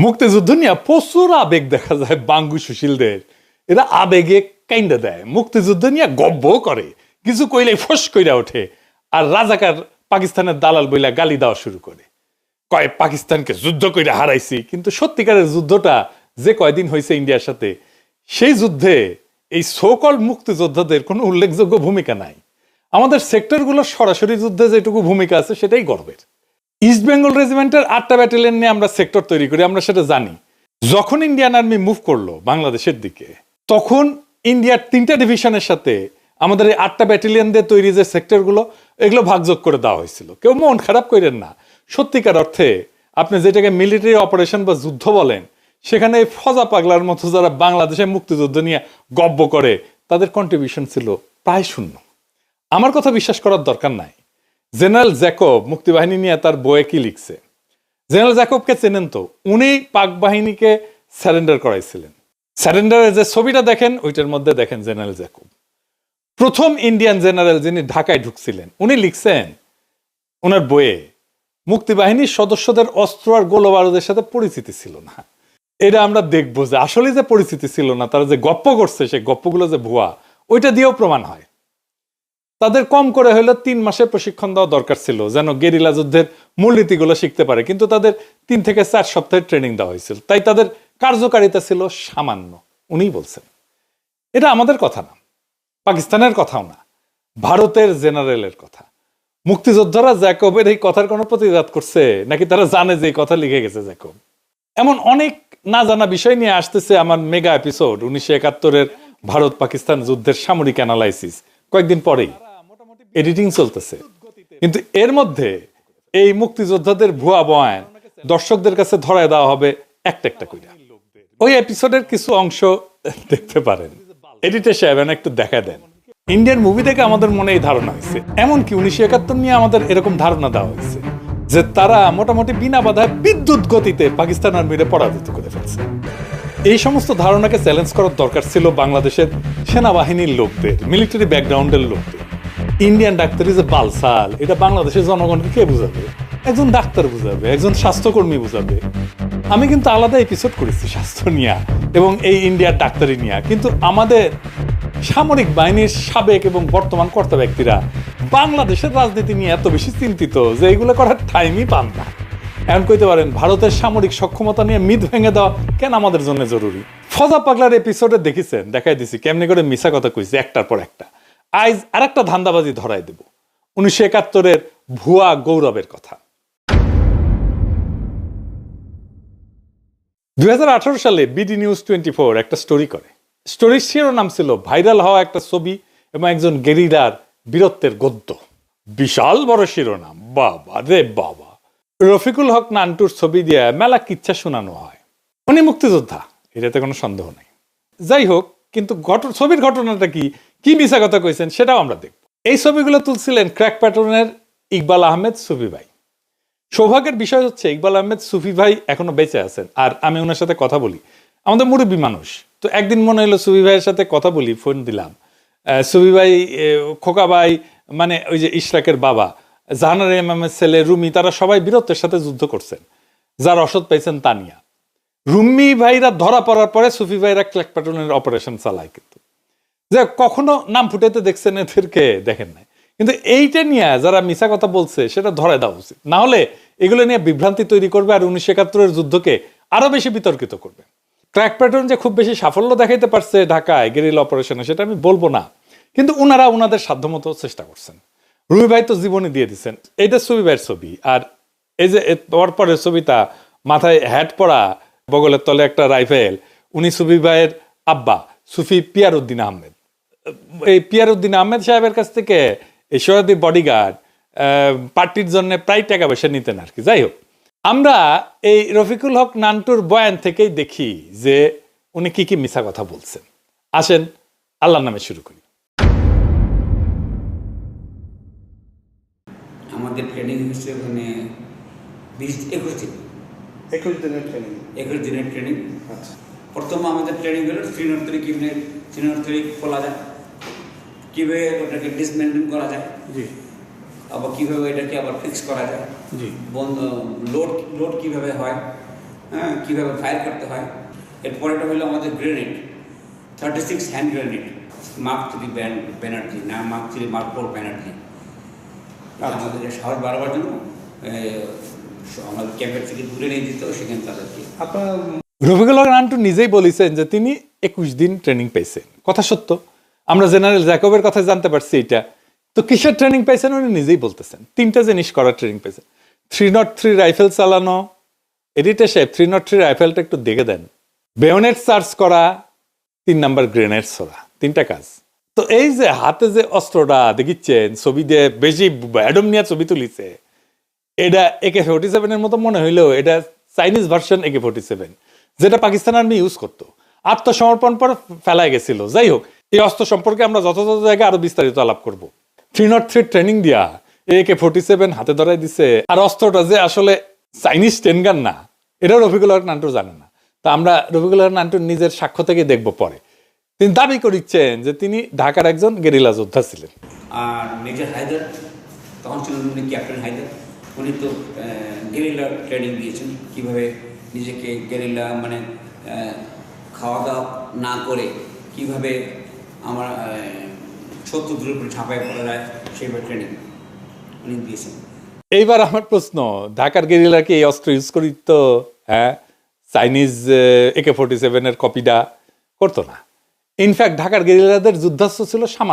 মুক্তিযুদ্ধ নিয়ে প্রচুর আবেগ দেখা যায় বাঙ্গু সুশীলদের। এরা আবেগে কাইন্ডা দেয়। মুক্তিযুদ্ধ নিয়ে গব্ব করে। কিছু কইলে ফস কইরা ওঠে। আর রাজাকার পাকিস্তানের দালাল বইলা গালি দেওয়া শুরু করে। কয়, পাকিস্তানকে যুদ্ধ কইরা হারাইছি। কিন্তু সত্যিকারের যুদ্ধটা যে কয়দিন হয়েছে ইন্ডিয়ার সাথে, সেই যুদ্ধে এই সোকল মুক্তিযোদ্ধাদের কোনো উল্লেখযোগ্য ভূমিকা নাই। আমাদের সেক্টরগুলো সরাসরি যুদ্ধে যেটুকু ভূমিকা আছে, সেটাই গর্বের। ইস্ট বেঙ্গল রেজিমেন্টের আটটা ব্যাটালিয়ন নিয়ে আমরা সেক্টর তৈরি করি, আমরা সেটা জানি। যখন ইন্ডিয়ান আর্মি মুভ করল বাংলাদেশের দিকে, তখন ইন্ডিয়ার তিনটা ডিভিশনের সাথে আমাদের এই আটটা ব্যাটালিয়ন দিয়ে তৈরি যে সেক্টরগুলো এগুলো ভাগযোগ করে দেওয়া হয়েছিল। কেউ মন খারাপ করেন না। সত্যিকার অর্থে আপনি যেটাকে মিলিটারি অপারেশন বা যুদ্ধ বলেন, সেখানে এই ফজা পাগলার মতো যারা বাংলাদেশে মুক্তিযুদ্ধ নিয়ে গব্য করে, তাদের কন্ট্রিবিউশন ছিল প্রায় শূন্য। আমার কথা বিশ্বাস করার দরকার নাই। জেনারেল জ্যাকব মুক্তিবাহিনী নিয়ে তার বইয়ে কি লিখছে? জেনারেল জ্যাকবকে চেনেন তো, উনি পাক বাহিনীকে স্যারেন্ডার করাইছিলেন স্যারেন্ডারের যে ছবিটা দেখেন, ওইটার মধ্যে দেখেন জেনারেল জ্যাকব। প্রথম ইন্ডিয়ান জেনারেল যিনি ঢাকায় ঢুকছিলেন, উনি লিখছেন ওনার বইয়ে, মুক্তিবাহিনীর সদস্যদের অস্ত্র আর গোলবারুদের সাথে পরিচিতি ছিল না। এটা আমরা দেখব যে আসলে যে পরিচিতি ছিল না, তারা যে গপ্প করছে, সেই গপ্পগুলো যে ভুয়া, ওইটা দিয়েও প্রমাণ হয়। তাদের কম করে হলেও তিন মাসের প্রশিক্ষণ দেওয়া দরকার ছিল, যেন গেরিলা যুদ্ধের মূলনীতিগুলো শিখতে পারে। কিন্তু তাদের তিন থেকে চার সপ্তাহের ট্রেনিং দেওয়া হয়েছিল। তাই তাদের কার্যকারিতা ছিল সামান্য, উনিই বলছেন। এটা আমাদের কথা না, পাকিস্তানের কথাও না, ভারতের জেনারেলের কথা। মুক্তিযোদ্ধারা জ্যাকবের এই কথার কোনো প্রতিবাদ করছে, নাকি তারা জানে যে এই কথা লিখে গেছে জ্যাকব? এমন অনেক না জানা বিষয় নিয়ে আসতেছে আমার মেগা এপিসোড উনিশশো একাত্তরের ভারত পাকিস্তান যুদ্ধের সামরিক অ্যানালাইসিস কয়েকদিন পরেই। এডিটিং চলতেছে। কিন্তু এর মধ্যে এই মুক্তিযোদ্ধাদের ভুয়া বয়ান দর্শকদের কাছে ধরায় দেওয়া হবে একটা একটা করে ওই এপিসোডের কিছু অংশ দেখতে পারেন। এডিটর সাহেব একটু দেখা দেন। ইন্ডিয়ান মুভি থেকে আমাদের মনে এই ধারণা হয়েছে। এমনকি উনিশশো একাত্তর নিয়ে আমাদের এরকম ধারণা দেওয়া হয়েছে যে তারা মোটামুটি বিনা বাধায় বিদ্যুৎ গতিতে পাকিস্তান আর্মিরে পরাজিত করে ফেলছে। এই সমস্ত ধারণাকে চ্যালেঞ্জ করার দরকার ছিল বাংলাদেশের সেনাবাহিনীর লোকদের মিলিটারি ব্যাকগ্রাউন্ডের লোকদের। ইন্ডিয়ান ডাক্তারি যে বালসাল এটা বাংলাদেশের জনগণকে কে বুঝাবে? একজন ডাক্তার বুঝাবে, একজন স্বাস্থ্যকর্মী বুঝাবে। আমি কিন্তু আলাদা এপিসোড করেছি স্বাস্থ্য নিয়া এবং এই ইন্ডিয়ার ডাক্তারি নিয়া। কিন্তু আমাদের সামরিক বাহিনীর সাবেক এবং বর্তমান কর্তা ব্যক্তিরা বাংলাদেশের রাজনীতি নিয়ে এত বেশি চিন্তিত যে এগুলো করার টাইমই পান না। এমন কইতে পারেন, ভারতের সামরিক সক্ষমতা নিয়ে মিথ ভেঙে দেওয়া কেন আমাদের জন্য জরুরি? ফজা পাগলার এপিসোডে দেখেছেন, দেখাই দিছি, কেমনি করে মিশা কথা কইছে, একটার পর একটা। আইজ আরেকটা ধান্দাবাজি ধরাই দেব। উনিশশো একাত্তরের ভুয়া গৌরবের কথা। দুই সালে বিডি নিউজ টোয়েন্টি ফোর একটা স্টোরি করে। স্টোরির শিরোনাম ছিল ভাইরাল হওয়া একটা ছবি এবং একজন গেরিলার বীরত্বের গদ্য। বিশাল বড় শিরোনাম, বাবা রে বাবা। রফিকুল হক নান্টুর ছবি দিয়ে মেলা কিচ্ছা শোনানো হয়। উনি মুক্তিযোদ্ধা, এটাতে কোনো সন্দেহ নেই। যাই হোক কিন্তু ছবির ঘটনাটা কি? কি মিশা কথা কইছেন সেটাও আমরা দেখব। এই ছবিগুলো তুলছিলেন ক্র্যাক প্যাটার্নের ইকবাল আহমেদ, সুফি ভাই। সৌভাগ্যের বিষয় হচ্ছে, ইকবাল আহমেদ, সুফি ভাই এখনও বেঁচে আছেন। আর আমি ওনার সাথে কথা বলি। আমাদের মুরব্বী মানুষ। তো একদিন মনে হলো সুফি ভাইয়ের সাথে কথা বলি, ফোন দিলাম। সুফি ভাই খোকা ভাই মানে ওই যে ইশরাকের বাবা, জাহানার ইমামের ছেলে, রুমি, তারা সবাই বীরত্বের সাথে যুদ্ধ করছেন। যার অসৎ পাইছেন তানিয়া। রুম্মি ভাইরা ধরা পড়ার পরে সুফি ভাইরা ক্ল্যাক প্যাটার্নের অপারেশন চালায় কিন্তু। যে কখনো নাম ফুটাইতে দেখছেন এদেরকে, দেখেন নাই। কিন্তু এইটা নিয়ে যারা মিশা কথা বলছে, সেটা ধরায় দেওয়া উচিত। না হলে এগুলো নিয়ে বিভ্রান্তি তৈরি করবে আর উনিশশো একাত্তরের যুদ্ধকে আরও বেশি বিতর্কিত করবে। ক্র্যাক প্যাটার্ন যে খুব বেশি সাফল্য দেখাইতে পারছে ঢাকায় গেরিল অপারেশনে সেটা আমি বলব না। কিন্তু ওনারা ওনাদের সাধ্যমতো চেষ্টা করছেন। রুমি ভাই তো জীবনী দিয়ে দিচ্ছেন এইটা সুবি ভাইয়ের ছবি। আর এই যে পর পরের ছবিটা মাথায় হ্যাট পরা বগলের তলে একটা রাইফেল, উনি সুবি ভাইয়ের আব্বা, সুফি পিয়ার উদ্দিন আহমেদ। এই পিয়ার উদ্দিন আহমেদ সাহেবের কাছ থেকে এই সৈয়দি বডিগার্ড পার্টির জন্য প্রায় টাকা পয়সা নিতেন আর কি। যাই হোক, আমরা এই রফিকুল হক নান্টুর বয়ান থেকেই দেখি যে উনি কি কি মিশা কথা বলছেন। আসেন, আল্লাহর নামে শুরু করি। আমাদের ট্রেনিং হচ্ছে ওখানে বিশ, একুশ দিন। একুশ দিনের ট্রেনিং একুশ দিনের ট্রেনিং আচ্ছা। প্রথম আমাদের ট্রেনিং হলো তৈরি কীভাবে তৈরি খোলা যায়। কীভাবে ওটাকে ডিসমেন্টেন করা যায়। জি। আবার কীভাবে এটাকে আবার ফিক্স করা যায়। জি। বন্ধ লোড লোড কীভাবে হয় হ্যাঁ কীভাবে ফায়ার করতে হয়। এরপরেটা হলো আমাদের grenade thirty six hand grenade mark three Banerjee না mark three mark four Banerjee আমাদের সাহস বাড়াবার জন্য এ, আমাদের ক্যাম্পের থেকে দূরে নিয়ে দিত সেখানে তাদেরকে আপনার রফিকুল নিজেই বলেছেন যে তিনি একুশ দিন ট্রেনিং পেয়েছেন কথা সত্য। আমরা জেনারেল জ্যাকবের কথা জানতে পারছি এটা। তো কিসের ট্রেনিং পেয়েছেন উনি নিজেই বলতেছেন। তিনটা জিনিস করার ট্রেনিং পেয়েছেন থ্রি নট থ্রি রাইফেল চালানো। এডিটর সাহেব থ্রি নট থ্রি রাইফেলটা একটু দেখে দেন। বেয়নেট চার্জ করা তিন নাম্বার গ্রেনেড ছোড়া তিনটা কাজ। তো এই যে হাতে যে অস্ত্রটা দেখিচ্ছেন ছবি দিয়ে বেশি অ্যাডম নিয়ে ছবি তুলিছে এটা একে ফোর্টি সেভেনের মতো মনে হইলেও এটা Chinese version AK forty seven যেটা পাকিস্তান আর্মি ইউজ করতো। আত্মসমর্পণ পর ফেলায় গেছিল। যাই হোক, এই অস্ত্র সম্পর্কে আমরা যথাযথ জায়গায় আরও বিস্তারিত আলাপ করব। থ্রি নট থ্রি ট্রেনিং দিয়া একে ফোর্টি সেভেন হাতে ধরাই দিছে। আর অস্ত্রটা যে আসলে চাইনিজ টেন গান না এটা রফিকুল হক নান্টু জানে না। তা আমরা রফিকুল হক নান্টুর নিজের সাক্ষ্য থেকে দেখব পরে। তিনি দাবি করিচ্ছেন যে তিনি ঢাকার একজন গেরিলা যোদ্ধা ছিলেন। আর মেজর হায়দার, তখন ছিলেন ক্যাপ্টেন হায়দার। উনি তো গেরিলা ট্রেনিং দিয়েছেন। কীভাবে নিজেকে গেরিলা মানে খাওয়া দাওয়া না করে কীভাবে আমার শত্রুদের উপরে ঝাঁপায় পড়া যায় সেইভাবে ট্রেনিং উনি দিয়েছেন। এইবার আমার প্রশ্ন, ঢাকার গেরিলাকে এই অস্ত্র ইউজ করি তো হ্যাঁ চাইনিজ একে ফোর্টি সেভেনের কপিটা করতো না। ইনফ্যাক্ট ঢাকার গেরিলাদের যুদ্ধাস্ত্র ছিল সামান্য।